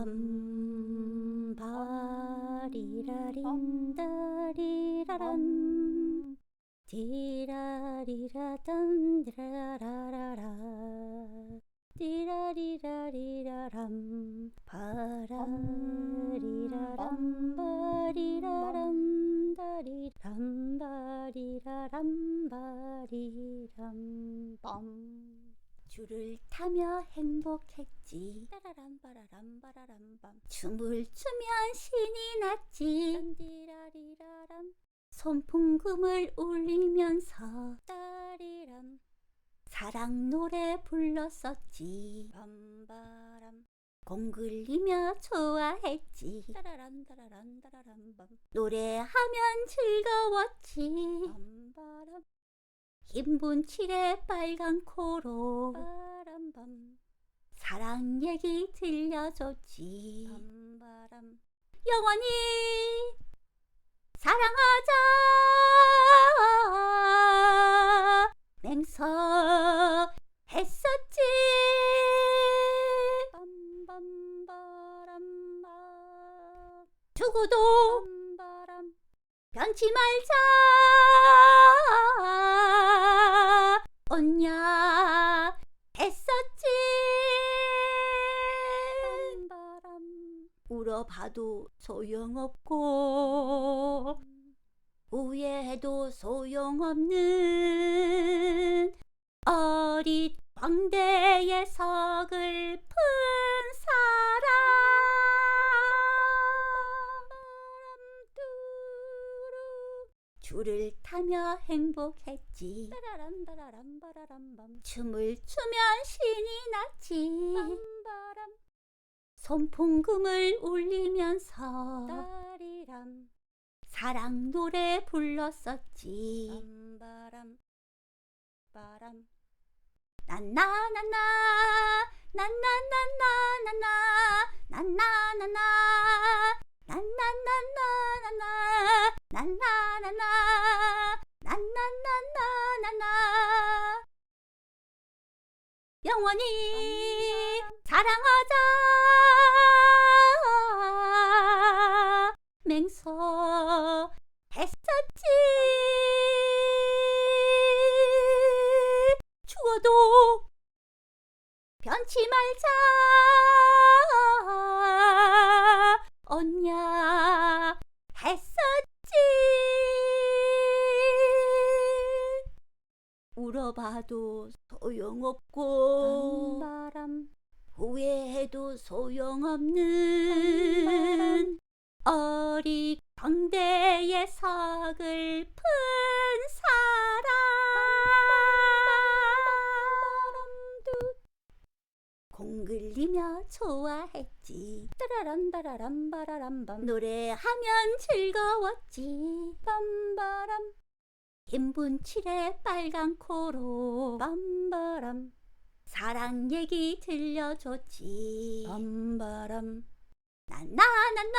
밤바리라린다리라란 디라리라단 디라라라라 디라리라리라람 바라리라람 바리라람 다리람 바리라람 바리람 빰 줄을 타며 행복했지. 따라람 바라람 바라람 밤. 춤을 추면 신이 났지. 딴디라리라람. 손풍금을 울리면서 따리람. 사랑 노래 불렀었지. 밤바람. 공글리며 좋아했지. 따라란 따라란 따라란 밤. 노래하면 즐거웠지. 밤바람 흰 분칠에 빨간 코로. 바람밤. 사랑 얘기 들려줬지. 밤바람. 영원히 사랑하자. 맹서 했었지. 밤밤바람밤 두고도 밤바람. 변치 말자 언냐? 했었지. 바람 울어봐도 소용없고 후회해도 소용없는 어릿 광대의 서글픈 줄을 타며 행복했지 춤을 추면 신이 났지 손풍금을 울리면서 사랑 노래 불렀었지 난나나나 난나나나나나 난나나나 난나나나나나 난나나나 영원히 사랑하자. 맹서 했었지. 추워도 변치 말자 울어봐도 소용없고 바람. 후회해도 소용없는 어리 광대의 서글픈 사랑 공글리며 좋아했지. 따라란 바라람 바라람 밤. 노래하면 즐거웠지. 밤바람 흰 분 칠에 빨간 코로 밤바람. 사랑 얘기 들려줬지. 밤바람. 난나나나